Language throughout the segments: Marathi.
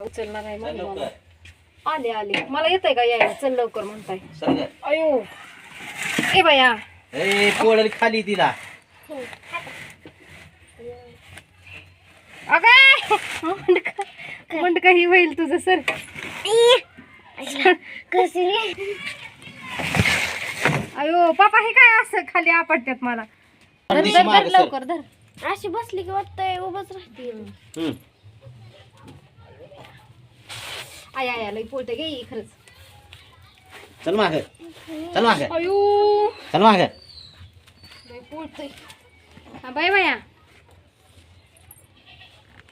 उचलणार आहे चल. लवकर. आले आले. मला येतंय का यायला? चल लवकर म्हणताय. अयो. ए बाया. ए पोळी खाली तिला. अगं मुंडका मुंडका ही होईल तुझं सर. अयो पापा हे काय असं खाली आपटतात मला? धर दिशी धर धर मागं सर. लवकर धर. अशी बसली की वाटतंय उभंच राहते. हम्म. आय आय लई पोळते गे ही खरंच. चल माग. चल माग. अयो. चल माग. लई हा बाय बाया.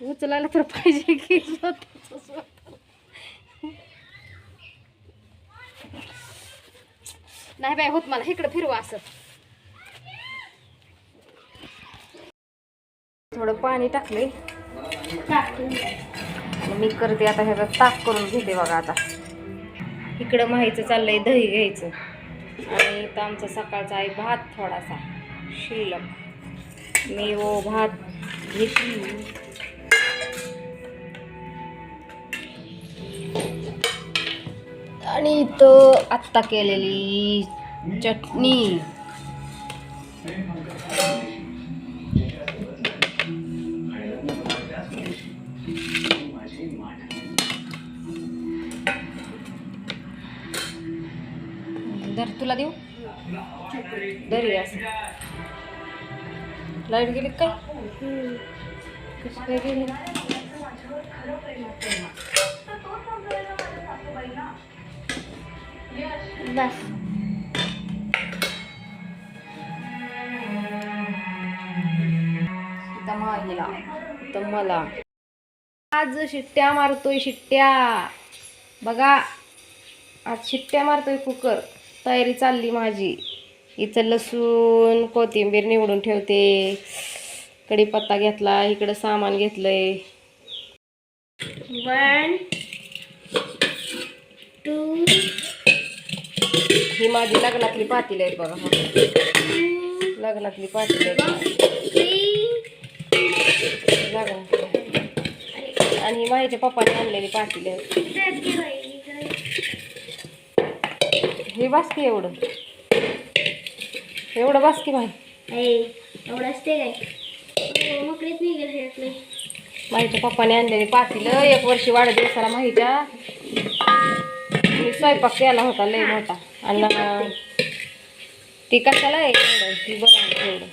उचलायला तर पाहिजे की. नाही बाय होत मला. इकडं फिरवा असं. थोडं पाणी टाकले मी करते आता ह्याचा ताक करून घेते बघा आता. इकडं माहीचं चाललंय दही घ्यायचं. आणि इथं आमचा सकाळचा आहे भात थोडासा शिल्लक. मी वो भात घेतली. आणि इथं आत्ता केलेली चटणी. धर तुला देऊ? दरी असं लाइट गेली का? काय कशी काय गेली? बस. तर मला. आज शिट्ट्या मारतोय शिट्ट्या. बघा. आज शिट्ट्या मारतोय कुकर. तयारी चालली माझी. इथं लसूण कोथिंबीर निवडून ठेवते. कढीपत्ता घेतला इकडं सामान घेतलंय. वन टू ही माझी लग्नातली पातील आहेत बघा. लग्नातली पातील आहेत लग्नातली आणि माझ्या पप्पाने आणलेली पातील आहेत हे बस की एवढं. एवढं बस की भाई एवढं असते काय? मकडेच नाही माहीच्या पप्पाने आणलेली पातीलं एक वर्षी वाढदिवसाला माहीच्या मी स्वयंपाक केला होता लय मोठा. आणि ती कशाला आहे? एवढं ती बरं एवढं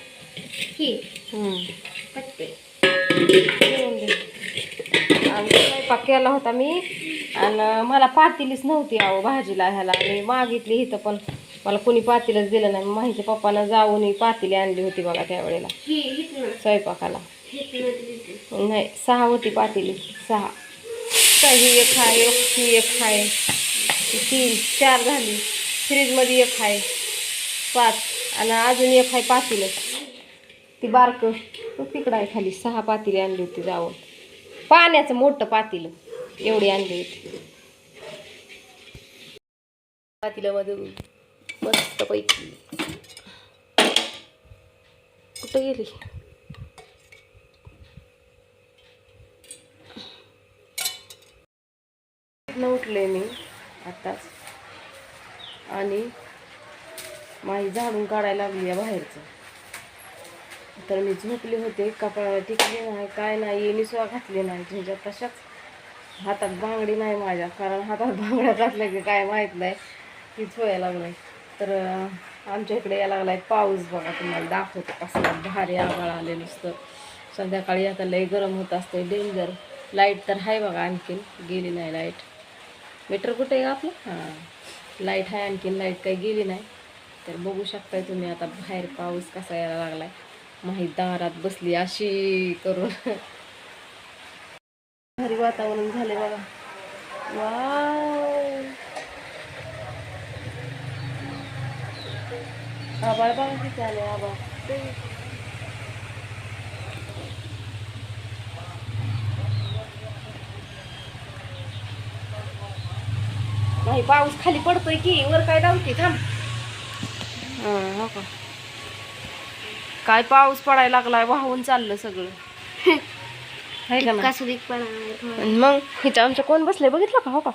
ही. पत्ते. आणि स्वयंपाक केला होता मी. आणि मला पातेलीच नव्हती अहो भाजीला ह्याला. आणि मागितली इथं पण. मला कोणी पातेलच दिलं नाही. माहिती पप्पानं जाऊन ही पातेली आणली होती बघा त्यावेळेला. स्वयंपाकाला. नाही सहा होती पातेली. सहा. ही एक आहे एक ही एक आहे तीन चार झाली. फ्रीजमध्ये एक आहे पाच. आणि अजून एक आहे पातेलं ती बारकं. तिकडं आहे खाली सहा पातेली आणली होती जाऊन. पाण्याचं मोठं पातेलं एवढी आणली होती. पातेल्यामध्ये मस्त पैकी. कुठं गेली? न उठले मी आताच. आणि माझी झाडून काढायला लागली आहे बाहेरचं. तर मी झोपले होते कपाळाला टिकले नाही काय नाही निसवा घातले नाही. तुमच्या तशाच हातात बांगडी नाही माझ्या कारण हातात बांगड्या घातल्या की काय माहीत नाही तीच व्हायला लागलाय. तर आमच्या इकडे यायला लागलाय पाऊस बघा तुम्हाला दाखवतो कसला भारी आभाळ आले नुसतं. संध्याकाळी आता लय गरम होत असते डेंजर लाइट तर आहे बघा आणखीन गेली नाही लाइट मीटर कुठे आहे आपलं? हां. लाइट आहे आणखीन लाइट काही गेली नाही. तर बघू शकताय तुम्ही आता बाहेर पाऊस कसा यायला लागलाय. माहीत दारात बसली अशी करून. भारी वातावरण झाले बघा. वाव. आबाळ बघा किती आले आबाळ नाही पाऊस खाली पडतोय की वर काय लावते थांब. हो का? काय पाऊस पडायला लागलाय वाहून चाललं सगळं. आहे का ना टिपका सुधीक पण आहे थोडं. आणि मग हिच्या आमच्या कोण बसले बघितलं का हो का?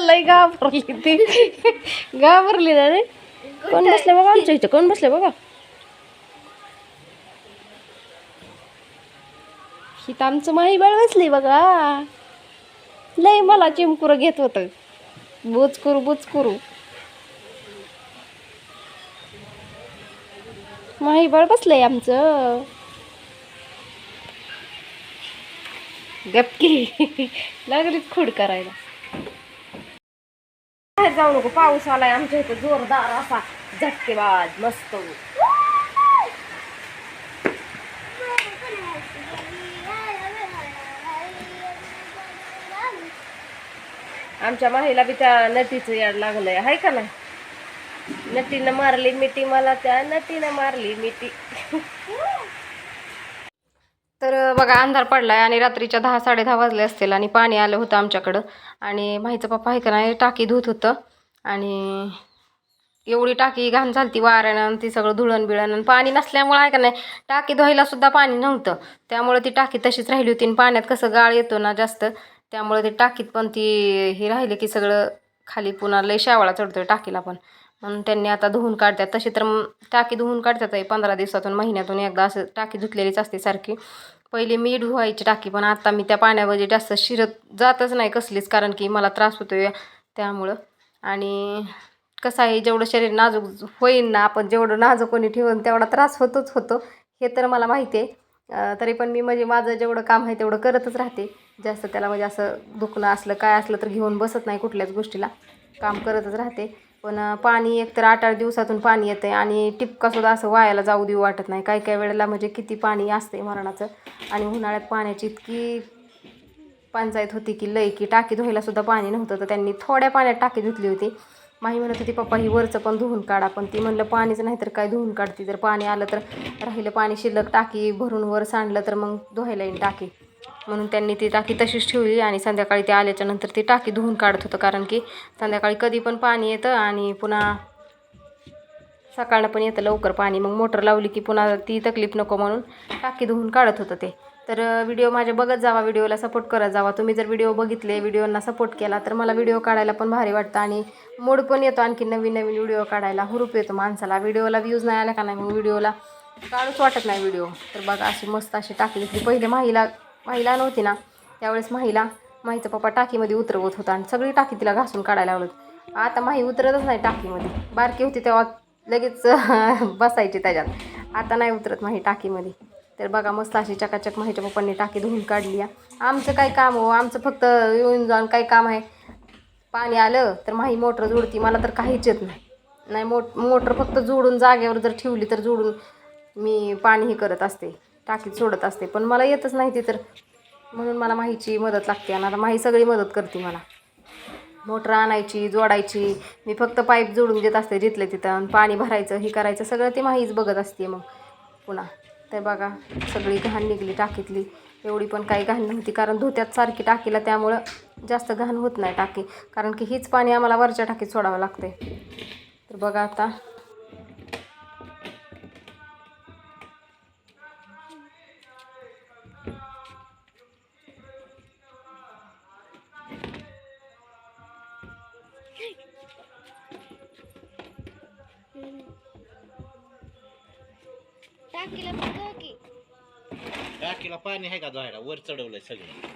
लय घाबरली ती. घाबरली ना रे. कोण बसले बघा आमच्या इथं? कोण बसले बघा? हिथं आमचं माही बाळ बसली बघा. लय मला चिमकुर घेत होत. बुच करू बुच करू माहीबळ बसलंय आमचं. गपकी लागलीच खूड करायला. बाहेर जाऊ नको पाऊस आलाय आमच्या इथं जोरदार असा झटकेबाज मस्त. आमच्या माहीला बी त्या नदीचं याड लागलंय हाय का नाही? नटीनं मारली मिठी मला त्या नटीनं मारली मिठी. तर बघा अंधार पडलाय आणि रात्रीच्या दहा साडे दहा वाजले असतील आणि पाणी आलं होतं आमच्याकडं. आणि माहीचं पप्पा आहे का नाही टाकी धुत होतं. आणि एवढी टाकी घाण झालती वाऱ्यानं आणि ती सगळं धुळण बिळण आणि पाणी नसल्यामुळे आहे का नाही टाकी धुवायला सुद्धा पाणी नव्हतं. त्यामुळे ती टाकी तशीच राहिली होती आणि पाण्यात कसं गाळ येतो ना जास्त त्यामुळे ती टाकीत पण ती हे राहिली की सगळं खाली पुन्हा लय शावळा चढतोय टाकीला पण. म्हणून त्यांनी आता धुवून काढतात. तशी तर टाकी धुवून काढतात आहे पंधरा दिवसातून महिन्यातून एकदा असं टाकी धुतलेलीच असते सारखी. पहिले मी धुवायची टाकी पण आता मी त्या पाण्यामध्ये जास्त शिरत जातच नाही कसलीच कारण की मला त्रास होतोय त्यामुळं. आणि कसं आहे जेवढं शरीर नाजूक होईन ना आपण जेवढं नाजूक कोणी ठेवून तेवढा त्रास होतोच होतो. हे तर मला माहिती आहे. तरी पण मी म्हणजे माझं जेवढं काम आहे तेवढं करतच राहते. जास्त त्याला म्हणजे असं दुखणं असलं काय असलं तर घेऊन बसत नाही कुठल्याच गोष्टीला. काम करतच राहते. पण पाणी एक तर आठ आठ दिवसातून पाणी येतं आहे आणि टिपकासुद्धा असं वायाला जाऊ देऊ वाटत नाही. काही काही वेळेला म्हणजे किती पाणी असते मरणाचं आणि उन्हाळ्यात पाण्याची इतकी पंचायत होती की लय की टाकी धुवायलासुद्धा पाणी नव्हतं. तर त्यांनी थोड्या पाण्यात टाकी धुतली होती. माही म्हणत होती पप्पा ही वरचं पण धुवून काढा. पण ती म्हणलं पाणीच नाही तर काय धुवून काढते? जर पाणी आलं तर राहिलं पाणी शिल्लक टाकी भरून वर सांडलं तर मग धुवायला येईल टाकी. म्हणून त्यांनी ती टाकी तशीच ठेवली आणि संध्याकाळी ते आल्याच्यानंतर ती टाकी धुवून काढत होतं. कारण की संध्याकाळी कधी पण पाणी येतं आणि पुन्हा सकाळनं पण येतं लवकर पाणी. मग मोटर लावली की पुन्हा ती तकलीफ नको म्हणून टाकी धुवून काढत होतं ते. तर व्हिडिओ माझे बघत जावा व्हिडिओला सपोर्ट करत जावा. तुम्ही जर व्हिडिओ बघितले व्हिडिओंना सपोर्ट केला तर मला व्हिडिओ काढायला पण भारी वाटतं आणि मूड पण येतो आणखी नवीन नवीन व्हिडिओ काढायला. हुरूप येतो माणसाला. व्हिडिओला व्ह्यूज नाही आला का नाही? मग व्हिडिओला काढूच वाटत नाही व्हिडिओ. तर बघा अशी मस्त अशी टाकी घेतली. पहिले माहीला महिला नव्हती ना त्यावेळेस महिला माहीचा पप्पा टाकीमध्ये उतरवत होता आणि सगळी टाकी तिला घासून काढायला लावलं आता माही उतरतच नाही टाकीमध्ये. बारकी होती तेव्हा लगेच बसायची त्याच्यात. आता नाही उतरत माही टाकीमध्ये. तर बघा मस्त अशी चकाचक माहीच्या पप्पांनी टाकी धुवून काढली आहे आमचं काय काम हो? आमचं फक्त येऊन जाऊन काय काम आहे? पाणी आलं तर माही मोटर जोडती मला तर काहीच येत नाही. नाही मोट मोटर फक्त जोडून जागेवर जर ठेवली तर जोडून मी पाणी हे करत असते. टाकीत सोडत असते. पण मला येतच नाही ती तर. म्हणून मला माहीची मदत लागते आणि आता माही सगळी मदत करते मला. मोटर आणायची जोडायची. मी फक्त पाईप जोडून देत असते जिथले तिथं आणि पाणी भरायचं हे करायचं सगळं ते माहीच बघत असते मग. पुन्हा. तर बघा सगळी घाण निघली टाकीतली. एवढी पण काही घाण नव्हती कारण धुत्यात सारखी टाकीला त्यामुळं जास्त घाण होत नाही टाकी. कारण की हीच पाणी आम्हाला वरच्या टाकीत सोडावं लागते. तर बघा आता टाकीला बघा की. टाकीला पाणी आहे का जायला वर चढवलंय सगळं.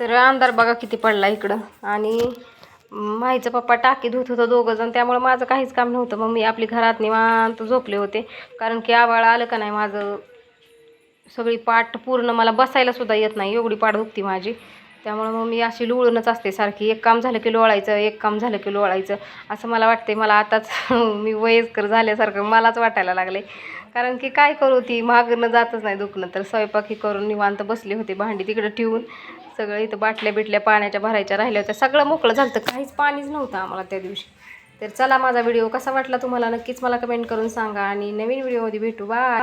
तर अंधार बघा किती पडला इकडं. आणि माईचं पप्पा टाकी धुत होतं दोघं जण त्यामुळे माझं काहीच काम नव्हतं. मग मी आपली घरात निवांत झोपले होते. कारण की आवाळ आलं का नाही माझं सगळी पाठ पूर्ण मला बसायला सुद्धा येत नाही एवढी पाठ दुखती माझी. त्यामुळे मग मी अशी लोळूनच असते सारखी. एक काम झालं की लोळायचं एक काम झालं की लोळायचं. असं मला वाटते मला आताच मी वयस्कर झाल्यासारखं मलाच वाटायला लागले कारण की काय करू ती मागणं जातच नाही दुखणं. तर स्वयंपाकी करून निवांत बसले होते भांडी तिकडं ठेवून. सगळं इथं बाटल्या बिटल्या पाण्याच्या भरायच्या राहिल्या होत्या. सगळं मोकळं झालं तर काहीच पाणीच नव्हतं आम्हाला त्या दिवशी. तर चला माझा व्हिडिओ कसा वाटला तुम्हाला नक्कीच मला कमेंट करून सांगा आणि नवीन व्हिडिओमध्ये भेटू. बाय.